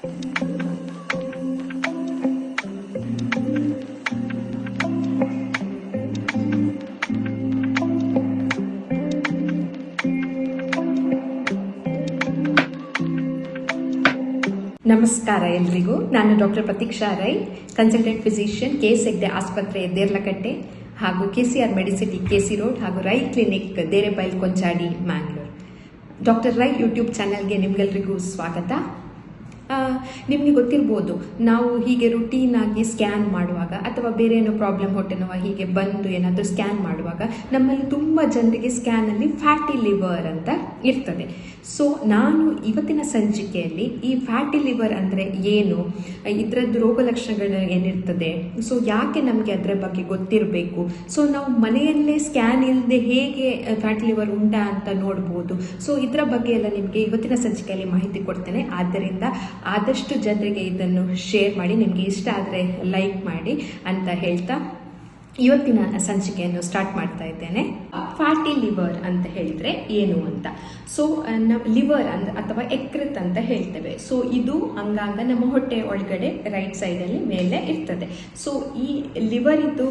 ನಮಸ್ಕಾರ ಎಲ್ರಿಗೂ. ನಾನು doctor Pratiksha Rai consultant physician K Hegde ಆಸ್ಪತ್ರೆ, ದೇರ್ಲಕಟ್ಟೆ ಹಾಗೂ K C R Medicity, K C road ಹಾಗೂ Rai clinic, Derebail Konchady, Mangalore. Doctor Rai YouTube ಚಾನಲ್ಗೆ ನಿಮ್ಗೆಲ್ರಿಗೂ ಸ್ವಾಗತ. ನಿಮ್ಗೆ ಗೊತ್ತಿರ್ಬೋದು, ನಾವು ಹೀಗೆ ರುಟೀನ್ ಆಗಿ ಸ್ಕ್ಯಾನ್ ಮಾಡುವಾಗ ಅಥವಾ ಬೇರೆ ಏನೋ ಪ್ರಾಬ್ಲಮ್ ಹೊಟ್ಟೆ ನೋವು ಹೀಗೆ ಬಂದು ಏನಾದರೂ ಸ್ಕ್ಯಾನ್ ಮಾಡುವಾಗ ನಮ್ಮಲ್ಲಿ ತುಂಬ ಜನರಿಗೆ ಸ್ಕ್ಯಾನಲ್ಲಿ ಫ್ಯಾಟಿ ಲಿವರ್ ಅಂತ ಇರ್ತದೆ. ಸೊ ನಾನು ಇವತ್ತಿನ ಸಂಚಿಕೆಯಲ್ಲಿ ಈ ಫ್ಯಾಟಿ ಲಿವರ್ ಅಂದರೆ ಏನು, ಇದರದ್ದು ರೋಗ ಲಕ್ಷಣಗಳು ಏನಿರ್ತದೆ ಸೊ ಯಾಕೆ ನಮಗೆ ಅದರ ಬಗ್ಗೆ ಗೊತ್ತಿರಬೇಕು? ಸೊ ನಾವು ಮನೆಯಲ್ಲೇ ಸ್ಕ್ಯಾನ್ ಇಲ್ಲದೆ ಹೇಗೆ ಫ್ಯಾಟಿ ಲಿವರ್ ಉಂಟಾ ಅಂತ ನೋಡ್ಬೋದು. ಸೊ ಇದರ ಬಗ್ಗೆ ಎಲ್ಲ ನಿಮಗೆ ಇವತ್ತಿನ ಸಂಚಿಕೆಯಲ್ಲಿ ಮಾಹಿತಿ ಕೊಡ್ತೇನೆ. ಆದ್ದರಿಂದ ಆದಷ್ಟು ಜನರಿಗೆ ಇದನ್ನು ಶೇರ್ ಮಾಡಿ. ನಿಮಗೆ ಇಷ್ಟ ಆದರೆ ಲೈಕ್ ಮಾಡಿ ಅಂತ ಹೇಳ್ತಾ ಇವತ್ತಿನ ಸಂಚಿಕೆಯನ್ನು ಸ್ಟಾರ್ಟ್ ಮಾಡ್ತಾ ಇದ್ದೇನೆ. ಫ್ಯಾಟಿ ಲಿವರ್ ಅಂತ ಹೇಳಿದ್ರೆ ಏನು ಅಂತ? ಸೊ ನಾವು ಲಿವರ್ ಅಂತ ಅಥವಾ ಎಕ್ರಿತ್ ಅಂತ ಹೇಳ್ತೇವೆ. ಸೊ ಇದು ಅಂಗಾಂಗ ನಮ್ಮ ಹೊಟ್ಟೆ ಒಳಗಡೆ ರೈಟ್ ಸೈಡಲ್ಲಿ ಮೇಲೆ ಇರ್ತದೆ. ಸೊ ಈ ಲಿವರ್ ಇದು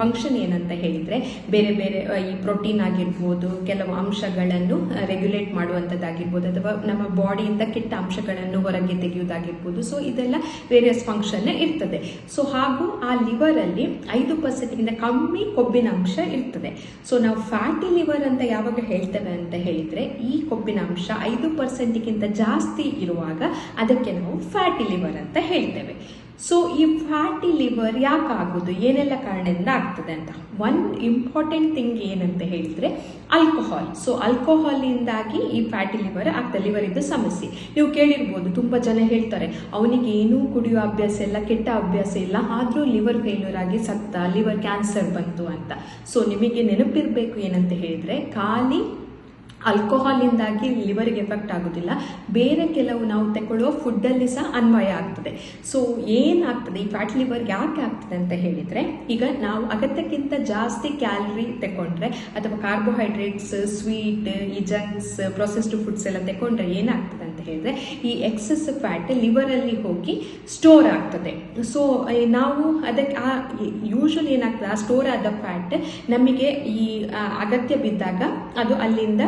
ಫಂಕ್ಷನ್ ಏನಂತ ಹೇಳಿದ್ರೆ ಬೇರೆ ಬೇರೆ ಈ ಪ್ರೋಟೀನ್ ಆಗಿರ್ಬೋದು, ಕೆಲವು ಅಂಶಗಳನ್ನು ರೆಗ್ಯುಲೇಟ್ ಮಾಡುವಂಥದ್ದಾಗಿರ್ಬೋದು ಅಥವಾ ನಮ್ಮ ಬಾಡಿಯಿಂದ ಕೆಟ್ಟ ಅಂಶಗಳನ್ನು ಹೊರಗೆ ತೆಗೆಯುವುದಾಗಿರ್ಬೋದು. ಸೊ ಇದೆಲ್ಲ ವೇರಿಯಸ್ ಫಂಕ್ಷನ್ ಇರ್ತದೆ. ಸೊ ಹಾಗೂ ಆ ಲಿವರ್ ಅಲ್ಲಿ ಐದು ಪರ್ಸೆಂಟ್ಗಿಂತ ಕಮ್ಮಿ ಕೊಬ್ಬಿನ ಅಂಶ ಇರ್ತದೆ. ಸೊ ನಾವು ಫ್ಯಾಟಿ ಲಿವರ್ ಅಂತ ಯಾವಾಗ ಹೇಳ್ತೇವೆ ಅಂತ ಹೇಳಿದ್ರೆ, ಈ ಕೊಬ್ಬಿನ ಅಂಶ ಐದು ಪರ್ಸೆಂಟ್ಗಿಂತ ಜಾಸ್ತಿ ಇರುವಾಗ ಅದಕ್ಕೆ ನಾವು ಫ್ಯಾಟಿ ಲಿವರ್ ಅಂತ ಹೇಳ್ತೇವೆ. ಸೊ ಈ ಫ್ಯಾಟಿ ಲಿವರ್ ಯಾಕೆ ಆಗೋದು ಏನೆಲ್ಲ ಕಾರಣದಿಂದ ಆಗ್ತದೆ ಅಂತ. ಒನ್ ಇಂಪಾರ್ಟೆಂಟ್ ಥಿಂಗ್ ಏನಂತ ಹೇಳಿದ್ರೆ ಆಲ್ಕೋಹಾಲ್ ಸೊ ಆಲ್ಕೋಹಾಲಿಂದಾಗಿ ಈ ಫ್ಯಾಟಿ ಲಿವರ್ ಆಗ್ತದೆ. ಲಿವರ್ ಇದ್ದ ಸಮಸ್ಯೆ. ನೀವು ಕೇಳಿರ್ಬೋದು, ತುಂಬ ಜನ ಹೇಳ್ತಾರೆ, ಅವನಿಗೆ ಏನೂ ಕುಡಿಯೋ ಅಭ್ಯಾಸ ಇಲ್ಲ, ಕೆಟ್ಟ ಅಭ್ಯಾಸ ಇಲ್ಲ. ಆದರೂ ಲಿವರ್ ಫೇಲ್ಯೂರ್ ಆಗಿ ಸತ್ತ ಲಿವರ್ ಕ್ಯಾನ್ಸರ್ ಬಂತು ಅಂತ. ಸೊ ನಿಮಗೆ ನೆನಪಿರಬೇಕು ಏನಂತ ಹೇಳಿದ್ರೆ, ಖಾಲಿ ಆಲ್ಕೋಹಾಲಿಂದಾಗಿ ಲಿವರ್ಗೆ ಎಫೆಕ್ಟ್ ಆಗೋದಿಲ್ಲ. ಬೇರೆ ಕೆಲವು ನಾವು ತಗೊಳ್ಳೋ ಫುಡ್ಡಲ್ಲಿ ಸಹ ಅನ್ವಯ ಆಗ್ತದೆ. ಸೊ ಏನಾಗ್ತದೆ? ಈ ಫ್ಯಾಟ್ ಲಿವರ್ ಯಾಕೆ ಆಗ್ತದೆ ಅಂತ ಹೇಳಿದರೆ, ಈಗ ನಾವು ಅಗತ್ಯಕ್ಕಿಂತ ಜಾಸ್ತಿ ಕ್ಯಾಲರಿ ತಗೊಂಡ್ರೆ ಅಥವಾ ಕಾರ್ಬೋಹೈಡ್ರೇಟ್ಸ್ ಸ್ವೀಟ್ ಈ ಜಂಕ್ಸ್ ಪ್ರೊಸೆಸ್ಡ್ ಫುಡ್ಸ್ ಎಲ್ಲ ತಗೊಂಡ್ರೆ ಏನಾಗ್ತದೆ? ಹೇಳಿದ್ರೆ, ಈ ಎಕ್ಸಸ್ ಫ್ಯಾಟ್ ಲಿವರಲ್ಲಿ ಹೋಗಿ ಸ್ಟೋರ್ ಆಗ್ತದೆ. ಸೊ ನಾವು ಅದಕ್ಕೆ ಆ ಯೂಶ್ವಲಿ ಏನಾಗ್ತದೆ, ಆ ಸ್ಟೋರ್ ಆದ ಫ್ಯಾಟ್ ನಮಗೆ ಈ ಅಗತ್ಯ ಬಿದ್ದಾಗ ಅದು ಅಲ್ಲಿಂದ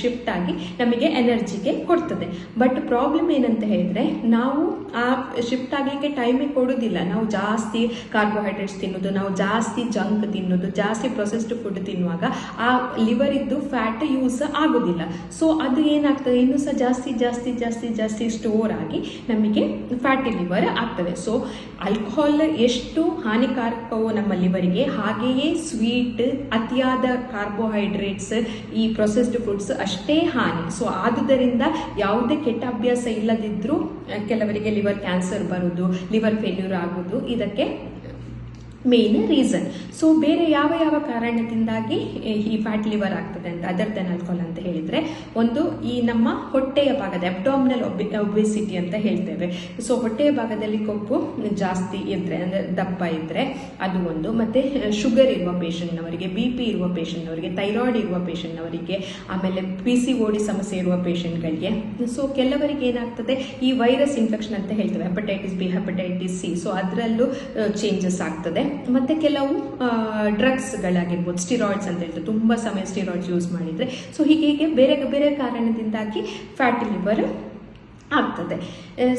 ಶಿಫ್ಟ್ ಆಗಿ ನಮಗೆ ಎನರ್ಜಿಗೆ ಕೊಡ್ತದೆ. ಬಟ್ ಪ್ರಾಬ್ಲಮ್ ಏನಂತ ಹೇಳಿದ್ರೆ, ನಾವು ಆ ಶಿಫ್ಟ್ ಆಗಲಿಕ್ಕೆ ಟೈಮೇ ಕೊಡೋದಿಲ್ಲ. ನಾವು ಜಾಸ್ತಿ ಕಾರ್ಬೋಹೈಡ್ರೇಟ್ಸ್ ತಿನ್ನೋದು, ನಾವು ಜಾಸ್ತಿ ಜಂಕ್ ತಿನ್ನೋದು, ಜಾಸ್ತಿ ಪ್ರೊಸೆಸ್ಡ್ ಫುಡ್ ತಿನ್ನುವಾಗ ಆ ಲಿವರ್ ಇದ್ದು ಫ್ಯಾಟ್ ಯೂಸ್ ಆಗೋದಿಲ್ಲ. ಸೊ ಅದು ಏನಾಗ್ತದೆ ಇನ್ನೂ ಸಹ ಜಾಸ್ತಿ ಜಾಸ್ತಿ ಜಾಸ್ತಿ ಜಾಸ್ತಿ ಸ್ಟೋರ್ ಆಗಿ ನಮಗೆ ಫ್ಯಾಟಿ ಲಿವರ್ ಆಗ್ತದೆ. ಸೊ ಆಲ್ಕೋಹಾಲ್ ಎಷ್ಟು ಹಾನಿಕಾರಕವೋ ನಮ್ಮ ಲಿವರಿಗೆ ಹಾಗೆಯೇ ಸ್ವೀಟ್ ಅತಿಯಾದ ಕಾರ್ಬೋಹೈಡ್ರೇಟ್ಸ್ ಈ ಪ್ರೊಸೆಸ್ಡ್ ಫುಡ್ಸ್ ಅಷ್ಟೇ ಹಾನಿ. ಸೊ ಆದುದರಿಂದ ಯಾವುದೇ ಕೆಟ್ಟ ಅಭ್ಯಾಸ ಇಲ್ಲದಿದ್ರೂ ಕೆಲವರಿಗೆ ಲಿವರ್ ಕ್ಯಾನ್ಸರ್ ಬರುವುದು ಲಿವರ್ ಫೇಲ್ಯೂರ್ ಆಗುವುದು ಇದಕ್ಕೆ ಮೇನ್ ರೀಸನ್ ಸೊ ಬೇರೆ ಯಾವ ಯಾವ ಕಾರಣದಿಂದಾಗಿ ಈ ಫ್ಯಾಟ್ ಲಿವರ್ ಆಗ್ತದೆ ಅಂತ ಅದರ್ ದನ್ ಆಲ್ಕೋಹಾಲ್ ಅಂತ ಹೇಳಿದ್ರೆ, ಒಂದು ಈ ನಮ್ಮ ಹೊಟ್ಟೆಯ ಭಾಗದ ಅಬ್ಡಾಮಿನಲ್ ಒಬೆಸಿಟಿ ಅಂತ ಹೇಳ್ತೇವೆ. ಸೊ ಹೊಟ್ಟೆಯ ಭಾಗದಲ್ಲಿ ಕೊಬ್ಬು ಜಾಸ್ತಿ ಇದ್ರೆ, ಅಂದ್ರೆ ದಪ್ಪ ಇದ್ರೆ, ಅದು ಒಂದು. ಮತ್ತೆ ಶುಗರ್ ಇರುವ ಪೇಷಂಟ್ನವರಿಗೆ ಬಿ ಪಿ ಇರುವ ಪೇಷಂಟ್ನವರಿಗೆ ಥೈರಾಯ್ಡ್ ಇರುವ ಪೇಷಂಟ್ನವರಿಗೆ ಆಮೇಲೆ ಪಿ ಸಿ ಓಡಿ ಸಮಸ್ಯೆ ಇರುವ ಪೇಷಂಟ್ಗಳಿಗೆ ಸೊ ಕೆಲವರಿಗೆ ಏನಾಗ್ತದೆ, ಈ ವೈರಸ್ ಇನ್ಫೆಕ್ಷನ್ ಅಂತ ಹೇಳ್ತೇವೆ hepatitis B hepatitis C so ಅದರಲ್ಲೂ ಚೇಂಜಸ್ ಆಗ್ತದೆ. ಮತ್ತೆ ಕೆಲವು ಡ್ರಗ್ಸ್ಗಳಾಗಿರ್ಬೋದು ಸ್ಟಿರಾಯ್ಡ್ಸ್ ಅಂತ ಹೇಳ್ತಾರೆ. ತುಂಬ ಸಮಯ ಸ್ಟಿರಾಯ್ಡ್ಸ್ ಯೂಸ್ ಮಾಡಿದರೆ. ಸೊ ಹೀಗೆ ಹೀಗೆ ಬೇರೆ ಬೇರೆ ಕಾರಣದಿಂದಾಗಿ ಫ್ಯಾಟಿ ಲಿವರ್ ಆಗ್ತದೆ.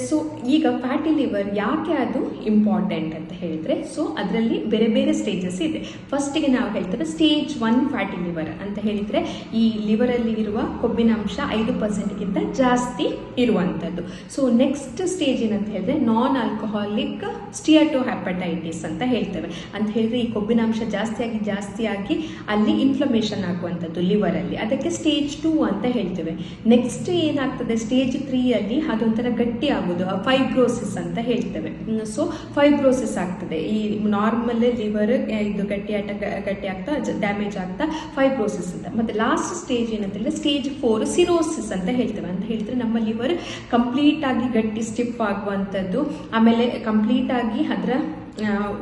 ಸೊ ಈಗ ಫ್ಯಾಟಿ ಲಿವರ್ ಯಾಕೆ ಅದು ಇಂಪಾರ್ಟೆಂಟ್ ಅಂತ ಹೇಳಿದ್ರೆ ಸೊ ಅದರಲ್ಲಿ ಬೇರೆ ಬೇರೆ ಸ್ಟೇಜಸ್ ಇದೆ. ಫಸ್ಟಿಗೆ ನಾವು ಹೇಳ್ತೇವೆ ಸ್ಟೇಜ್ ಒನ್ ಫ್ಯಾಟಿ ಲಿವರ್ ಅಂತ ಹೇಳಿದ್ರೆ, ಈ ಲಿವರಲ್ಲಿ ಇರುವ ಕೊಬ್ಬಿನ ಅಂಶ ಐದು ಪರ್ಸೆಂಟ್ಗಿಂತ ಜಾಸ್ತಿ ಇರುವಂಥದ್ದು. ಸೊ ನೆಕ್ಸ್ಟ್ ಸ್ಟೇಜ್ ಏನಂತ ಹೇಳಿದ್ರೆ ನಾನ್ ಆಲ್ಕೋಹಾಲಿಕ್ ಸ್ಟಿಯಾಟೋ ಹ್ಯಾಪಟೈಟಿಸ್ ಅಂತ ಹೇಳ್ತೇವೆ. ಅಂತ ಹೇಳಿದ್ರೆ, ಈ ಕೊಬ್ಬಿನ ಅಂಶ ಜಾಸ್ತಿಯಾಗಿ ಜಾಸ್ತಿಯಾಗಿ ಅಲ್ಲಿ ಇನ್ಫ್ಲಮೇಷನ್ ಆಗುವಂಥದ್ದು ಲಿವರಲ್ಲಿ ಅದಕ್ಕೆ ಸ್ಟೇಜ್ ಟೂ ಅಂತ ಹೇಳ್ತೇವೆ. ನೆಕ್ಸ್ಟ್ ಏನಾಗ್ತದೆ? ಸ್ಟೇಜ್ ತ್ರೀ ಅಲ್ಲಿ ಅದೊಂಥರ ಗಟ್ಟಿ ಆಗೋದು ಫೈಬ್ರೋಸಿಸ್ ಅಂತ ಹೇಳ್ತೇವೆ. ಸೊ ಫೈಬ್ರೋಸಿಸ್ ಆಗ್ತದೆ. ಈ ನಾರ್ಮಲ್ ಲಿವರ್ ಇದು ಗಟ್ಟಿ ಆಟ ಗಟ್ಟಿ ಆಗ್ತಾ ಡ್ಯಾಮೇಜ್ ಆಗ್ತಾ ಫೈಬ್ರೋಸಿಸ್ ಅಂತ. ಮತ್ತೆ ಲಾಸ್ಟ್ ಸ್ಟೇಜ್ ಏನಂತ ಸ್ಟೇಜ್ ಫೋರ್ ಸಿರೋಸಿಸ್ ಅಂತ ಹೇಳ್ತೇವೆ. ಅಂತ ಹೇಳಿದ್ರೆ ನಮ್ಮ ಲಿವರ್ ಕಂಪ್ಲೀಟ್ ಆಗಿ ಗಟ್ಟಿ ಸ್ಟಿಫ್ ಆಗುವಂಥದ್ದು, ಆಮೇಲೆ ಕಂಪ್ಲೀಟ್ ಆಗಿ ಅದರ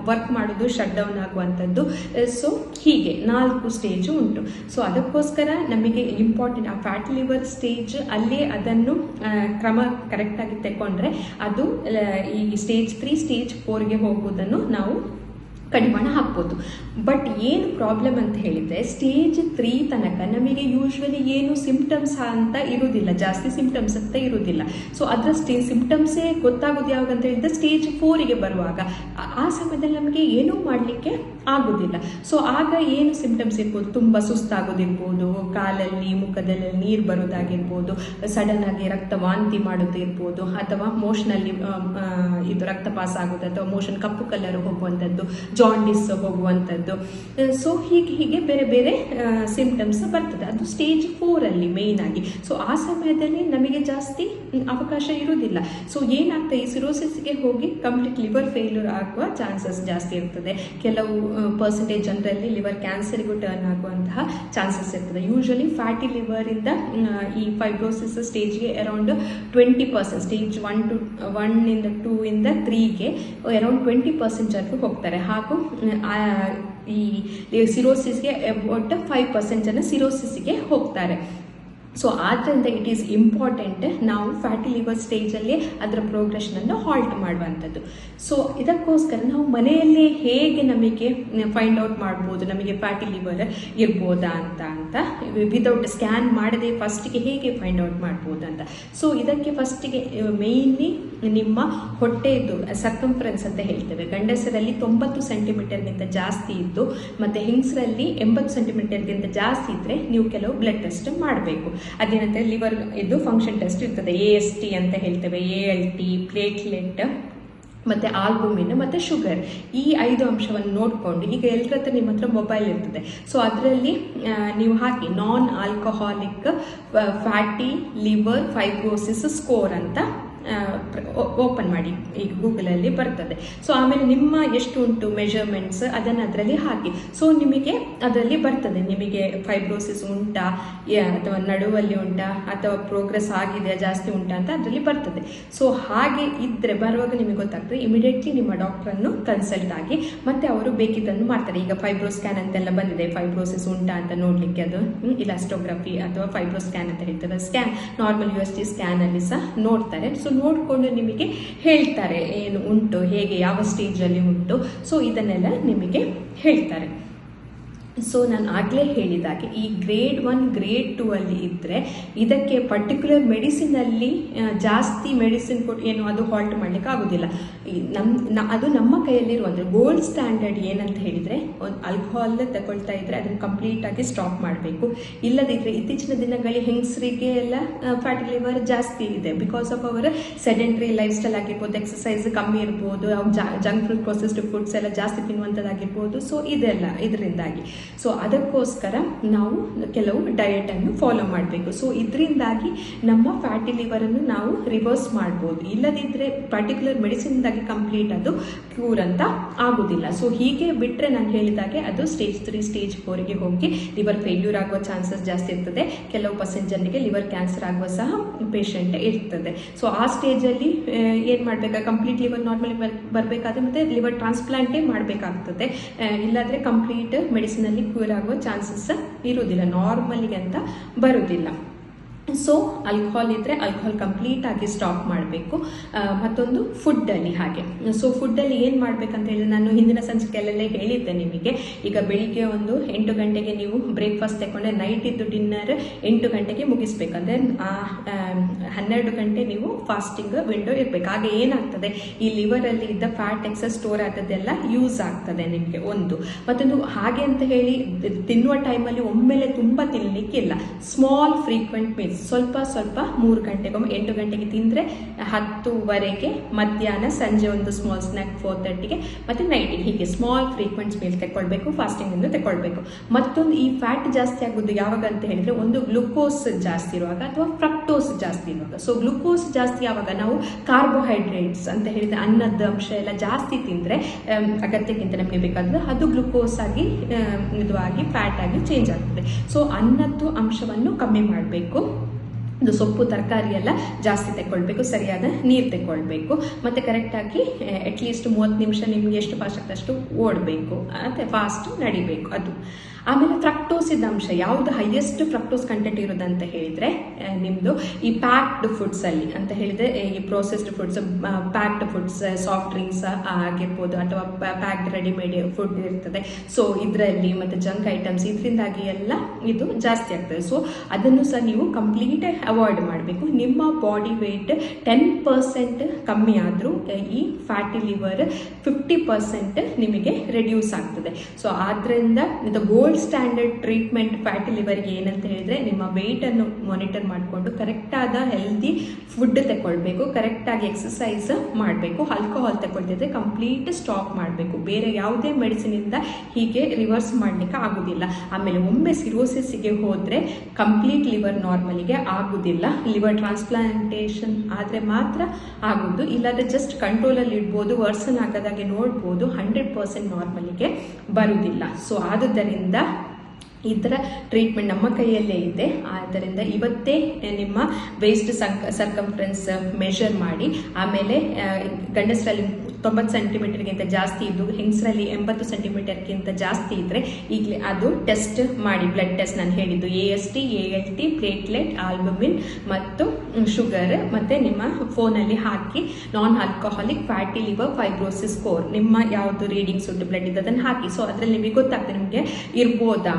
ವರ್ಕ್ ಮಾಡೋದು ಶಟ್ ಡೌನ್ ಆಗುವಂಥದ್ದು ಸೊ ಹೀಗೆ ನಾಲ್ಕು ಸ್ಟೇಜು ಉಂಟು. ಸೊ ಅದಕ್ಕೋಸ್ಕರ ನಮಗೆ ಇಂಪಾರ್ಟೆಂಟ್ ಆ ಫ್ಯಾಟ್ ಲಿವರ್ ಸ್ಟೇಜ್ ಅಲ್ಲೇ ಅದನ್ನು ಕ್ರಮ ಕರೆಕ್ಟಾಗಿ ತಗೊಂಡ್ರೆ ಅದು ಈ ಸ್ಟೇಜ್ ತ್ರೀ ಸ್ಟೇಜ್ ಫೋರ್ಗೆ ಹೋಗುವುದನ್ನು ನಾವು ಕಡಿವಾಣ ಹಾಕ್ಬೋದು. ಬಟ್ ಏನು ಪ್ರಾಬ್ಲಮ್ ಅಂತ ಹೇಳಿದರೆ ಸ್ಟೇಜ್ ತ್ರೀ ತನಕ ನಮಗೆ ಯೂಶ್ವಲಿ ಏನು ಸಿಂಪ್ಟಮ್ಸ್ ಅಂತ ಇರುವುದಿಲ್ಲ ಜಾಸ್ತಿ ಸಿಂಪ್ಟಮ್ಸ್ ಅಂತ ಇರುವುದಿಲ್ಲ ಸೊ ಅದರ ಸ್ಟೇ ಸಿಂಪ್ಟಮ್ಸೇ ಗೊತ್ತಾಗೋದು ಯಾವಾಗ ಅಂತ ಹೇಳಿದ್ರೆ ಸ್ಟೇಜ್ ಫೋರಿಗೆ ಬರುವಾಗ. ಆ- ಆ ಸಮಯದಲ್ಲಿ ನಮಗೆ ಏನೂ ಮಾಡಲಿಕ್ಕೆ ಆಗೋದಿಲ್ಲ. ಸೊ ಆಗ ಏನು ಸಿಂಪ್ಟಮ್ಸ್ ಇರ್ಬೋದು? ತುಂಬ ಸುಸ್ತಾಗೋದಿರ್ಬೋದು, ಕಾಲಲ್ಲಿ, ಮುಖದಲ್ಲಿ ನೀರು ಬರೋದಾಗಿರ್ಬೋದು ಸಡನ್ ಆಗಿ ರಕ್ತ ವಾಂತಿ ಮಾಡೋದಿರ್ಬೋದು ಅಥವಾ ಮೋಷನಲ್ಲಿ ಇದು ರಕ್ತ ಪಾಸ್ ಆಗೋದು, ಅಥವಾ ಮೋಷನ್ ಕಪ್ಪು ಕಲರ್ ಹೋಗುವಂಥದ್ದು ಜಾಂಡಿಸ್ ಹೋಗುವಂಥದ್ದು. ಸೊ ಹೀಗೆ ಹೀಗೆ ಬೇರೆ ಬೇರೆ ಸಿಂಪ್ಟಮ್ಸ್ ಬರ್ತದೆ. ಅದು ಸ್ಟೇಜ್ ಫೋರಲ್ಲಿ ಆಗಿ. ಸೊ ಆ ಸಮಯದಲ್ಲಿ ನಮಗೆ ಜಾಸ್ತಿ ಅವಕಾಶ ಇರುವುದಿಲ್ಲ. ಸೊ ಏನಾಗ್ತದೆ, ಈ ಸಿರೋಸಿಸ್ಗೆ ಹೋಗಿ ಕಂಪ್ಲೀಟ್ ಲಿವರ್ ಫೇಲ್ಯೂರ್ ಆಗುವ ಚಾನ್ಸಸ್ ಜಾಸ್ತಿ ಇರ್ತದೆ. ಕೆಲವು ಪರ್ಸೆಂಟೇಜ್ ಜನರಲ್ಲಿ ಲಿವರ್ ಕ್ಯಾನ್ಸರ್ಗೂ ಟರ್ನ್ ಆಗುವಂತಹ ಚಾನ್ಸಸ್ ಇರ್ತದೆ. ಯೂಶಲಿ ಫ್ಯಾಟಿ ಲಿವರಿಂದ ಈ fibrosis ಸ್ಟೇಜ್ಗೆ around twenty percent stage one to one ಇಂದ ಟೂ ಇಂದ ತ್ರೀಗೆ ಅರೌಂಡ್ ಟ್ವೆಂಟಿ ಪರ್ಸೆಂಟ್ ಜನರು ಹೋಗ್ತಾರೆ. ಹಾಗೂ ಮ್, ಆ, ಈ ಸಿರೋಸಿಸ್ಗೆ ಅಬೌಟ್ ಫೈವ್ ಪರ್ಸೆಂಟ್ ಜನ ಸಿರೋಸಿಸ್ಗೆ ಹೋಗ್ತಾರೆ ಸೊ ಆದ್ದರಿಂದ ಇಟ್ ಈಸ್ ಇಂಪಾರ್ಟೆಂಟ್ ನಾವು ಫ್ಯಾಟಿ ಲಿವರ್ ಸ್ಟೇಜಲ್ಲಿ ಅದರ ಪ್ರೋಗ್ರೆಷನನ್ನು ಹಾಲ್ಟ್ ಮಾಡುವಂಥದ್ದು. ಸೊ ಇದಕ್ಕೋಸ್ಕರ ನಾವು ಮನೆಯಲ್ಲೇ ಹೇಗೆ ನಮಗೆ ಫೈಂಡ್ ಔಟ್ ಮಾಡ್ಬೋದು, ನಮಗೆ ಫ್ಯಾಟಿ ಲಿವರ್ ಇರ್ಬೋದಾ ಅಂತ ಅಂತ ವಿದೌಟ್ ಸ್ಕ್ಯಾನ್ ಮಾಡದೆ ಫಸ್ಟಿಗೆ ಹೇಗೆ ಫೈಂಡ್ ಔಟ್ ಮಾಡ್ಬೋದು ಅಂತ. ಸೊ ಇದಕ್ಕೆ ಫಸ್ಟಿಗೆ ಮೇಯ್ನ್ಲಿ ನಿಮ್ಮ ಹೊಟ್ಟೆದು ಸರ್ಕಂಫರೆನ್ಸ್ ಅಂತ ಹೇಳ್ತೇವೆ. ಗಂಡಸರಲ್ಲಿ ತೊಂಬತ್ತು ಸೆಂಟಿಮೀಟರ್ಗಿಂತ ಜಾಸ್ತಿ ಇದ್ದು, ಮತ್ತು ಹೆಂಗಸರಲ್ಲಿ ಎಂಬತ್ತು ಸೆಂಟಿಮೀಟರ್ಗಿಂತ ಜಾಸ್ತಿ ಇದ್ದರೆ ನೀವು ಕೆಲವು ಬ್ಲಡ್ ಟೆಸ್ಟ್ ಮಾಡಬೇಕು. ಅದೇನಂತೆ ಲಿವರ್ ಇದು ಫಂಕ್ಷನ್ ಟೆಸ್ಟ್ ಇರ್ತದೆ. ಎ ಎಸ್ ಟಿ ಅಂತ ಹೇಳ್ತೇವೆ. ಎ ಎಲ್ ಟಿ ಪ್ಲೇಟ್ಲೆಟ್ ಮತ್ತು ಆಲ್ಬುಮಿನ್ ಮತ್ತು ಶುಗರ್ ಈ ಐದು ಅಂಶವನ್ನು ನೋಡಿಕೊಂಡು ಈಗ ಎಲ್ಲರ ಹತ್ರ ನಿಮ್ಮ ಹತ್ರ ಮೊಬೈಲ್ ಇರ್ತದೆ. ಸೊ ಅದರಲ್ಲಿ ನೀವು ಹಾಕಿ non alcoholic fatty liver fibrosis score ಅಂತ ಓಪನ್ ಮಾಡಿ ಈಗ ಗೂಗಲಲ್ಲಿ ಬರ್ತದೆ. ಸೊ ಆಮೇಲೆ ನಿಮ್ಮ ಎಷ್ಟು ಉಂಟು ಮೆಷರ್ಮೆಂಟ್ಸ್ ಅದನ್ನು ಅದರಲ್ಲಿ ಹಾಕಿ. ಸೊ ನಿಮಗೆ ಅದರಲ್ಲಿ ಬರ್ತದೆ. ನಿಮಗೆ ಫೈಬ್ರೋಸಿಸ್ ಉಂಟಾ ಅಥವಾ ನಡುವಲ್ಲಿ ಉಂಟಾ, ಅಥವಾ ಪ್ರೋಗ್ರೆಸ್ ಆಗಿದೆಯಾ ಜಾಸ್ತಿ ಉಂಟಾ ಅಂತ ಅದರಲ್ಲಿ ಬರ್ತದೆ. ಸೊ ಹಾಗೆ ಇದ್ದರೆ ಬರುವಾಗ ನಿಮಗೆ ಗೊತ್ತಾಗ್ತದೆ. ಇಮಿಡಿಯೇಟ್ಲಿ ನಿಮ್ಮ ಡಾಕ್ಟ್ರನ್ನು ಕನ್ಸಲ್ಟ್ ಆಗಿ ಮತ್ತೆ ಅವರು ಬೇಕಿದ್ದನ್ನು ಮಾಡ್ತಾರೆ. ಈಗ ಫೈಬ್ರೋ ಸ್ಕ್ಯಾನ್ ಅಂತೆಲ್ಲ ಬಂದಿದೆ. ಫೈಬ್ರೋಸಿಸ್ ಉಂಟಾ ಅಂತ ನೋಡಲಿಕ್ಕೆ ಅದು ಇಲಾಸ್ಟೋಗ್ರಫಿ ಅಥವಾ ಫೈಬ್ರೋ ಸ್ಕ್ಯಾನ್ ಅಂತ ಹೇಳ್ತಾರೆ. Scan normal U S T ಸ್ಕ್ಯಾನಲ್ಲಿ ಸಹ ನೋಡ್ತಾರೆ. ಸೊ ನೋಡಿಕೊಂಡು ನಿಮಗೆ ಹೇಳ್ತಾರೆ ಏನು ಉಂಟು ಹೇಗೆ ಯಾವ ಸ್ಟೇಜಲ್ಲಿ ಉಂಟು. ಸೊ ಇದನ್ನೆಲ್ಲ ನಿಮಗೆ ಹೇಳ್ತಾರೆ. ಸೊ ನಾನು ಆಗಲೇ ಹೇಳಿದಾಗೆ ಈ ಗ್ರೇಡ್ ಒನ್ ಗ್ರೇಡ್ ಟೂ ಅಲ್ಲಿ ಇದ್ದರೆ ಇದಕ್ಕೆ ಪರ್ಟಿಕ್ಯುಲರ್ ಮೆಡಿಸಿನಲ್ಲಿ ಜಾಸ್ತಿ ಮೆಡಿಸಿನ್ ಕೊಟ್ಟು ಏನು ಅದು ಹಾಲ್ಟ್ ಮಾಡಲಿಕ್ಕೆ ಆಗೋದಿಲ್ಲ. ನಮ್ಮ ಅದು ನಮ್ಮ ಕೈಯಲ್ಲಿರುವ ಅಂದರೆ ಗೋಲ್ಡ್ ಸ್ಟ್ಯಾಂಡರ್ಡ್ ಏನಂತ ಹೇಳಿದರೆ, ಒಂದು ಆಲ್ಕೋಹಾಲ್ ತಗೊಳ್ತಾ ಇದ್ದರೆ ಅದನ್ನು ಕಂಪ್ಲೀಟಾಗಿ ಸ್ಟಾಪ್ ಮಾಡಬೇಕು. ಇಲ್ಲದಿದ್ದರೆ ಇತ್ತೀಚಿನ ದಿನಗಳಲ್ಲಿ ಹೆಂಗಸರಿಗೆ ಎಲ್ಲ ಫ್ಯಾಟಿ ಲಿವರ್ ಜಾಸ್ತಿ ಇದೆ. ಬಿಕಾಸ್ ಆಫ್ ಅವರ ಸೆಡೆಂಟ್ರಿ ಲೈಫ್ ಸ್ಟೈಲ್ ಆಗಿರ್ಬೋದು ಎಕ್ಸಸೈಸ್ ಕಮ್ಮಿ ಇರ್ಬೋದು ಜಂಕ್ ಫುಡ್ ಪ್ರೊಸೆಸ್ಡ್ ಫುಡ್ಸ್ ಎಲ್ಲ ಜಾಸ್ತಿ ತಿನ್ನುವಂಥದ್ದಾಗಿರ್ಬೋದು ಸೊ ಇದೆಲ್ಲ, ಇದರಿಂದಾಗಿ. ಸೊ ಅದಕ್ಕೋಸ್ಕರ ನಾವು ಕೆಲವು ಡಯೆಟನ್ನು ಫಾಲೋ ಮಾಡಬೇಕು. ಸೊ ಇದರಿಂದಾಗಿ ನಮ್ಮ ಫ್ಯಾಟಿ ಲಿವರನ್ನು ನಾವು ರಿವರ್ಸ್ ಮಾಡ್ಬೋದು. ಇಲ್ಲದಿದ್ದರೆ ಪರ್ಟಿಕ್ಯುಲರ್ ಮೆಡಿಸಿನ್ದಾಗಿ ಕಂಪ್ಲೀಟ್ ಅದು ಕ್ಯೂರ್ ಅಂತ ಆಗೋದಿಲ್ಲ. ಸೊ ಹೀಗೆ ಬಿಟ್ಟರೆ ನಾನು ಹೇಳಿದಾಗೆ ಅದು ಸ್ಟೇಜ್ ತ್ರೀ ಸ್ಟೇಜ್ ಫೋರ್ಗೆ ಹೋಗಿ ಲಿವರ್ ಫೇಲ್ಯೂರ್ ಆಗುವ ಚಾನ್ಸಸ್ ಜಾಸ್ತಿ ಇರ್ತದೆ. ಕೆಲವು ಪರ್ಸೆಂಟ್ ಜನರಿಗೆ ಲಿವರ್ ಕ್ಯಾನ್ಸರ್ ಆಗುವ ಸಹ ಪೇಷಂಟ್ ಇರ್ತದೆ. ಸೊ ಆ ಸ್ಟೇಜಲ್ಲಿ ಏನು ಮಾಡಬೇಕಾ? ಕಂಪ್ಲೀಟ್ ಲಿವರ್ ನಾರ್ಮಲಿ ಬರಬೇಕಾದ್ರೆ ಮತ್ತು ಲಿವರ್ ಟ್ರಾನ್ಸ್ಪ್ಲಾಂಟೇ ಮಾಡಬೇಕಾಗ್ತದೆ. ಇಲ್ಲಾಂದರೆ ಕಂಪ್ಲೀಟ್ ಮೆಡಿಸಿನಲ್ಲಿ ಕ್ಯೂರ್ ಆಗುವ ಚಾನ್ಸಸ್ ಇರುವುದಿಲ್ಲ. ನಾರ್ಮಲಿಗೆ ಅಂತ ಬರುವುದಿಲ್ಲ. ಸೊ ಆಲ್ಕೋಹಾಲ್ ಇದ್ದರೆ ಆಲ್ಕೋಹಾಲ್ ಕಂಪ್ಲೀಟ್ ಆಗಿ ಸ್ಟಾಪ್ ಮಾಡಬೇಕು. ಮತ್ತೊಂದು ಫುಡ್ಡಲ್ಲಿ ಹಾಗೆ. ಸೊ ಫುಡ್ಡಲ್ಲಿ ಏನು ಮಾಡಬೇಕಂತ ಹೇಳಿ ನಾನು ಹಿಂದಿನ ಸಂಚಿಕೆಯಲ್ಲೇ ಹೇಳಿದ್ದೆ ನಿಮಗೆ. ಈಗ ಬೆಳಿಗ್ಗೆ ಒಂದು ಎಂಟು ಗಂಟೆಗೆ ನೀವು ಬ್ರೇಕ್ಫಾಸ್ಟ್ ತಗೊಂಡ್ರೆ ನೈಟ್ ಇದ್ದು ಡಿನ್ನರ್ ಎಂಟು ಗಂಟೆಗೆ ಮುಗಿಸ್ಬೇಕಂದ್ರೆ ಆ, ಆಮ್, ಹನ್ನೆರಡು ಗಂಟೆ ನೀವು ಫಾಸ್ಟಿಂಗ್ ವಿಂಡೋ ಇರಬೇಕು. ಹಾಗೆ ಏನಾಗ್ತದೆ? ಈ ಲಿವರಲ್ಲಿ ಇದ್ದ ಫ್ಯಾಟ್ ಎಕ್ಸಸ್ ಸ್ಟೋರ್ ಆದದ್ದೆಲ್ಲ ಯೂಸ್ ಆಗ್ತದೆ ನಿಮಗೆ ಒಂದು. ಮತ್ತೊಂದು ಹಾಗೆ ಅಂತ ಹೇಳಿ ತಿನ್ನುವ ಟೈಮಲ್ಲಿ ಒಮ್ಮೆಲೆ ತುಂಬ ತಿನ್ನಲಿಕ್ಕಿಲ್ಲ ಸ್ಮಾಲ್ ಫ್ರೀಕ್ವೆಂಟ್ ಮೀಲ್ಸ್ ಸ್ವಲ್ಪ ಸ್ವಲ್ಪ ಮೂರು ಗಂಟೆಗೊಮ್ಮೆ, ಎಂಟು ಗಂಟೆಗೆ ತಿಂದರೆ ಹತ್ತುವರೆಗೆ ಮಧ್ಯಾಹ್ನ ಸಂಜೆ ಒಂದು ಸ್ಮಾಲ್ ಸ್ನ್ಯಾಕ್ ಫೋರ್ ತರ್ಟಿಗೆ ಮತ್ತು ನೈಟಿಗೆ ಹೀಗೆ ಸ್ಮಾಲ್ ಫ್ರೀಕ್ವೆಂಟ್ಸ್ ಮೀಲ್ ತಗೊಳ್ಬೇಕು ಫಾಸ್ಟಿಂಗನ್ನು ತಗೊಳ್ಬೇಕು ಮತ್ತೊಂದು ಈ ಫ್ಯಾಟ್ ಜಾಸ್ತಿ ಆಗೋದು ಯಾವಾಗ ಅಂತ ಹೇಳಿದರೆ ಒಂದು ಗ್ಲುಕೋಸ್ ಜಾಸ್ತಿ ಇರುವಾಗ ಅಥವಾ ಫ್ರಕ್ಟೋಸ್ ಜಾಸ್ತಿ ಇರುವಾಗ. ಸೊ ಗ್ಲುಕೋಸ್ ಜಾಸ್ತಿ ಯಾವಾಗ ನಾವು ಕಾರ್ಬೋಹೈಡ್ರೇಟ್ಸ್ ಅಂತ ಹೇಳಿದ್ರೆ ಅನ್ನದ ಅಂಶ ಎಲ್ಲ ಜಾಸ್ತಿ ತಿಂದರೆ ಅಗತ್ಯಕ್ಕಿಂತ ನಮಗೆ ಬೇಕಾದ್ರೆ ಅದು ಗ್ಲುಕೋಸ್ ಆಗಿ ಇದು ಆಗಿ ಫ್ಯಾಟ್ ಆಗಿ ಚೇಂಜ್ ಆಗ್ತದೆ. ಸೊ ಅನ್ನದ್ದು ಅಂಶವನ್ನು ಕಮ್ಮಿ ಮಾಡಬೇಕು. ಇದು ಸೊಪ್ಪು, ತರಕಾರಿ ಎಲ್ಲ ಜಾಸ್ತಿ ತೆಕ್ಕೊಳ್ಬೇಕು, ಸರಿಯಾದ ನೀರು ತೆಕ್ಕೊಳ್ಬೇಕು. ಮತ್ತು ಕರೆಕ್ಟಾಗಿ ಅಟ್ಲೀಸ್ಟ್ ಮೂವತ್ತು ನಿಮಿಷ ನಿಮ್ಗೆ ಎಷ್ಟು ಫಾಸ್ಟ್ ಆಗ್ತಷ್ಟು ಓಡಬೇಕು ಮತ್ತು ಫಾಸ್ಟ್ ನಡಿಬೇಕು ಅದು. ಆಮೇಲೆ ಫ್ರಕ್ಟೋಸಿದ ಅಂಶ, ಯಾವುದು ಹೈಯೆಸ್ಟ್ ಫ್ರಕ್ಟೋಸ್ ಕಂಟೆಂಟ್ ಇರೋದಂತ ಹೇಳಿದರೆ ನಿಮ್ಮದು ಈ ಪ್ಯಾಕ್ಡ್ ಫುಡ್ಸಲ್ಲಿ ಅಂತ ಹೇಳಿದರೆ, ಈ processed foods packed foods soft drinks ಆಗಿರ್ಬೋದು ಅಥವಾ ಪ್ಯಾಕ್ಡ್ ರೆಡಿಮೇಡ್ ಫುಡ್ ಇರ್ತದೆ. ಸೊ ಇದರಲ್ಲಿ ಮತ್ತು ಜಂಕ್ ಐಟಮ್ಸ್ ಇದರಿಂದಾಗಿ ಎಲ್ಲ ಇದು ಜಾಸ್ತಿ ಆಗ್ತದೆ. ಸೊ ಅದನ್ನು ಸಹ ನೀವು ಕಂಪ್ಲೀಟ್ ಅವಾಯ್ಡ್ ಮಾಡಬೇಕು. ನಿಮ್ಮ ಬಾಡಿ ವೆಯ್ಟ್ ಟೆನ್ ಪರ್ಸೆಂಟ್ ಕಮ್ಮಿ ಆದರೂ ಈ ಫ್ಯಾಟಿ ಲಿವರ್ ಫಿಫ್ಟಿ ಪರ್ಸೆಂಟ್ ನಿಮಗೆ ರೆಡ್ಯೂಸ್ ಆಗ್ತದೆ. ಸೊ ಆದ್ದರಿಂದ ಇದು ಗೋಲ್ಡ್ ಸ್ಟ್ಯಾಂಡರ್ಡ್ ಟ್ರೀಟ್ಮೆಂಟ್ ಫ್ಯಾಟಿ ಲಿವರ್ಗೆ ಏನಂತ ಹೇಳಿದ್ರೆ ನಿಮ್ಮ ವೆಯ್ಟನ್ನು ಮಾನಿಟರ್ ಮಾಡಿಕೊಂಡು ಕರೆಕ್ಟಾದ ಹೆಲ್ದಿ ಫುಡ್ ತಗೊಳ್ಬೇಕು ಕರೆಕ್ಟಾಗಿ ಎಕ್ಸಸೈಸ್ ಮಾಡಬೇಕು ಆಲ್ಕೋಹಾಲ್ ತಗೊಳ್ತಿದ್ರೆ ಕಂಪ್ಲೀಟ್ ಸ್ಟಾಪ್ ಮಾಡಬೇಕು. ಬೇರೆ ಯಾವುದೇ ಮೆಡಿಸಿನಿಂದ ಹೀಗೆ ರಿವರ್ಸ್ ಮಾಡಲಿಕ್ಕೆ ಆಗುದಿಲ್ಲ. ಆಮೇಲೆ ಒಮ್ಮೆ ಸಿರೋಸಿಸ್ಗೆ ಹೋದರೆ ಕಂಪ್ಲೀಟ್ ಲಿವರ್ ನಾರ್ಮಲಿಗೆ ಆಗುದಿಲ್ಲ. ಲಿವರ್ ಟ್ರಾನ್ಸ್ಪ್ಲಾಂಟೇಷನ್ ಆದರೆ ಮಾತ್ರ ಆಗೋದು. ಇಲ್ಲಾಂದರೆ ಜಸ್ಟ್ ಕಂಟ್ರೋಲಲ್ಲಿ ಇಡ್ಬೋದು ವರ್ಸನ್ ಆಗದಾಗೆ ನೋಡ್ಬೋದು ಹಂಡ್ರೆಡ್ ಪರ್ಸೆಂಟ್ ನಾರ್ಮಲಿಗೆ ಬರುವುದಿಲ್ಲ ಸೊ ಆದುದರಿಂದ ಇದರ ಟ್ರೀಟ್ಮೆಂಟ್ ನಮ್ಮ ಕೈಯಲ್ಲೇ ಇದೆ. ಆದ್ದರಿಂದ ಇವತ್ತೇ ನಿಮ್ಮ ವೇಸ್ಟ್ ಸಕ್ ಸರ್ಕಂಫರೆನ್ಸ್ ಮೆಷರ್ ಮಾಡಿ, ಆಮೇಲೆ ಗಂಡಸರಲ್ಲಿ ತೊಂಬತ್ತು ಸೆಂಟಿಮೀಟರ್ಗಿಂತ ಜಾಸ್ತಿ ಇದ್ದು, ಹೆಂಗಸರಲ್ಲಿ ಎಂಬತ್ತು ಸೆಂಟಿಮೀಟರ್ಗಿಂತ ಜಾಸ್ತಿ ಇದ್ದರೆ ಈಗಲೇ ಅದು ಟೆಸ್ಟ್ ಮಾಡಿ ಬ್ಲಡ್ ಟೆಸ್ಟ್ ನಾನು ಹೇಳಿದ್ದು. A S T A L T platelet albumin ಮತ್ತು ಶುಗರ್ ಮತ್ತು ನಿಮ್ಮ ಫೋನಲ್ಲಿ ಹಾಕಿ non alcoholic fatty liver fibrosis score ನಿಮ್ಮ ಯಾವುದು ರೀಡಿಂಗ್ಸ್ ಉಂಟು ಬ್ಲಡ್ ಇದೆ ಅದನ್ನು ಹಾಕಿ. ಸೊ ಅದರಲ್ಲಿ ನಿಮಗೆ ಗೊತ್ತಾಗ್ತದೆ, ನಿಮಗೆ ಇರ್ಬೋದಾ?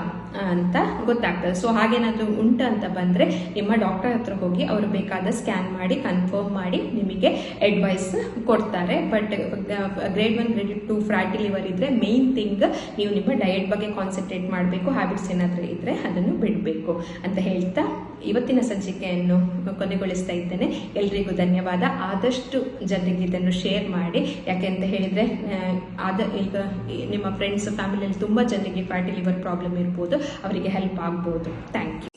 ಅಂತ ಗೊತ್ತಾಗ್ತದೆ. ಸೊ ಹಾಗೇನಾದರೂ ಉಂಟು ಅಂತ ಬಂದರೆ ನಿಮ್ಮ ಡಾಕ್ಟರ್ ಹತ್ರ ಹೋಗಿ ಅವರು ಬೇಕಾದ ಸ್ಕ್ಯಾನ್ ಮಾಡಿ ಕನ್ಫರ್ಮ್ ಮಾಡಿ ನಿಮಗೆ ಅಡ್ವೈಸ್ ಕೊಡ್ತಾರೆ. But grade one grade two fatty liver ಇದ್ದರೆ ಮೇನ್ ಥಿಂಗ್ ನೀವು ನಿಮ್ಮ ಡಯಟ್ ಬಗ್ಗೆ ಕಾನ್ಸಂಟ್ರೇಟ್ ಮಾಡಬೇಕು ಹ್ಯಾಬಿಟ್ಸ್ ಏನಾದರೂ ಇದ್ದರೆ ಅದನ್ನು ಬಿಡಬೇಕು ಅಂತ ಹೇಳ್ತಾ ಇವತ್ತಿನ ಸಂಚಿಕೆಯನ್ನು ಕೊನೆಗೊಳಿಸ್ತಾ ಇದ್ದೇನೆ. ಎಲ್ರಿಗೂ ಧನ್ಯವಾದ. ಆದಷ್ಟು ಜನರಿಗೆ ಇದನ್ನು ಶೇರ್ ಮಾಡಿ. ಯಾಕೆ ಅಂತ ಹೇಳಿದರೆ ಆದ, ಈಗ ನಿಮ್ಮ ಫ್ರೆಂಡ್ಸ್ ಫ್ಯಾಮಿಲಿಯಲ್ಲಿ ತುಂಬ ಜನರಿಗೆ ಫ್ಯಾಟಿ ಲಿವರ್ ಪ್ರಾಬ್ಲಮ್ ಇರ್ಬೋದು. ಅವರಿಗೆ ಹೆಲ್ಪ್ ಆಗ್ಬೋದು. Thank you